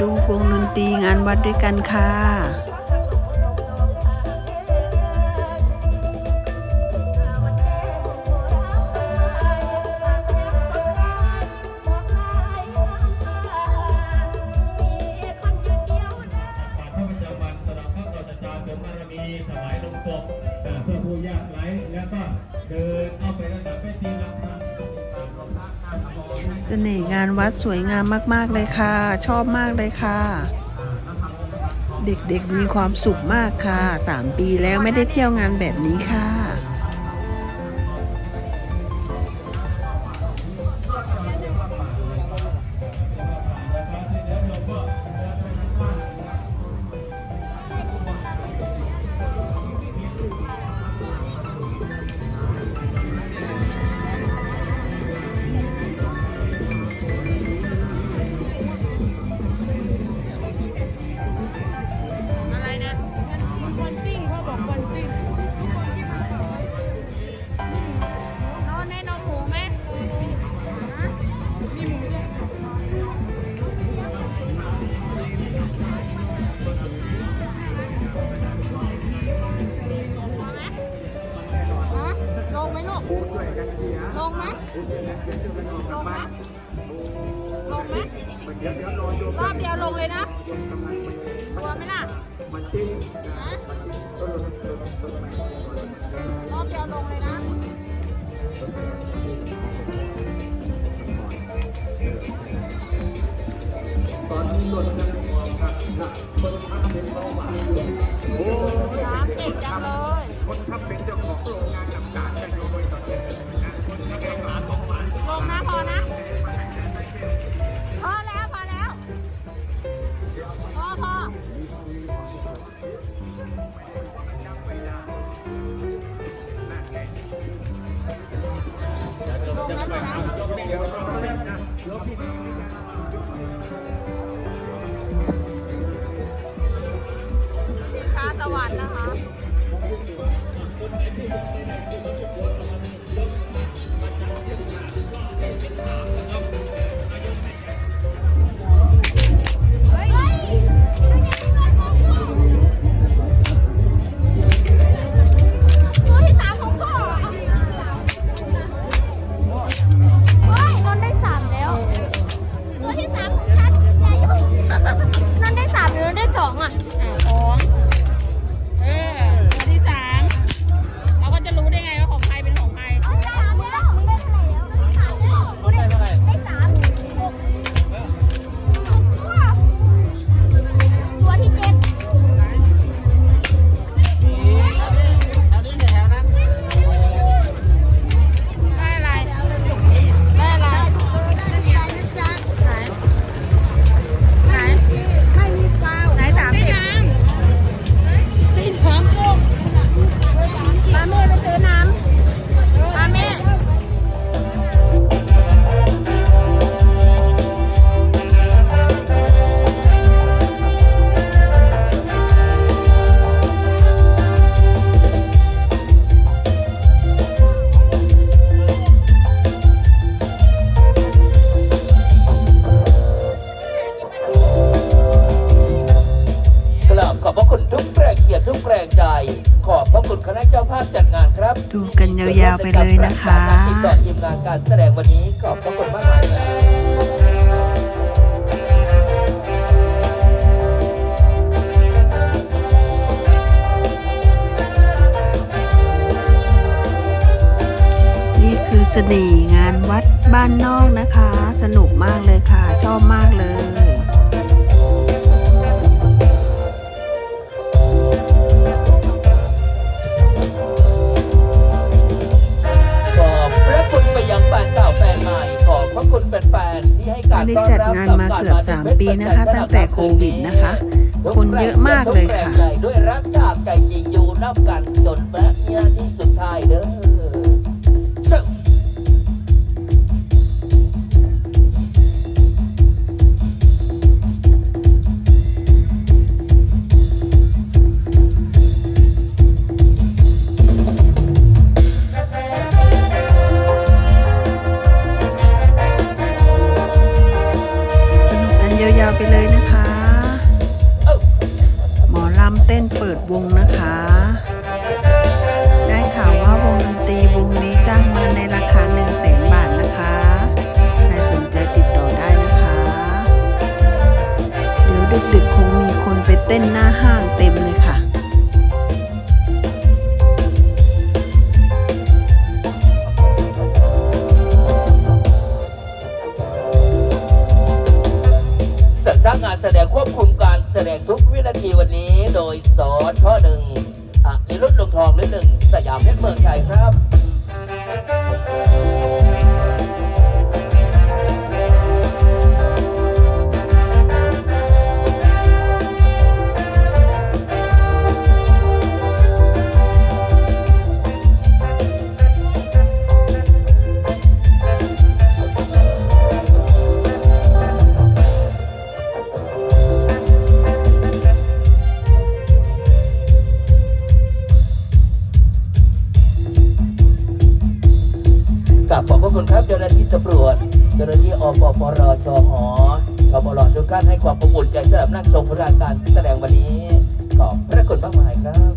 ดูวงดนตรีงานวัดด้วยกันค่ะ น่ห์งานวัดสวยงามมาก ๆ เลยค่ะ ชอบมากเลยค่ะ เด็กๆมีความสุขมากค่ะ 3 ปีแล้วไม่ได้เที่ยวงานแบบนี้ค่ะ ลงไหมลงไหมรอบเดียวลงเลยนะกลัวไหมล่ะฮะรอบเดียวลงเลยนะตอนนี้หล่นนม Yeah. ขอบพระคุณทุกแรงเชียร์ทุกแรงใจ ขอบพระคุณคณะเจ้าภาพจัดงานครับดูกันยาวๆไปเลยนะคะติดต่อทีมงานการแสดงวันนี้ขอบพระคุณมากมายครับนี่คือเสน่ห์งานวัดบ้านนอกนะคะ สนุกมากเลยค่ะ ชอบมากเลย ไม่ได้จัดงานมาเกือบ 3 ปีนะคะ ตั้งแต่โควิดนะคะ คนเยอะมากเลยค่ะด้วยรักจากใจจริงอยู่นับกันจนพระเนี่ยที่สุดท้ายเด้อ งทุกวินาทีวันนี้โดยสอนพ่อหนึ่งอะนิรุตลงทองหรือหนึ่งสยามเพชรเมืองชัยครับ กราบขอบพระคุณครับเจ้าหน้าที่ตำรวจ เจ้าหน้าที่อปปรชหชปรทุกท่านให้ความประมุ่นใจสำหรับนักชมผลงาการแสดงวันนี้ ขอบพระคุณมากมายครับ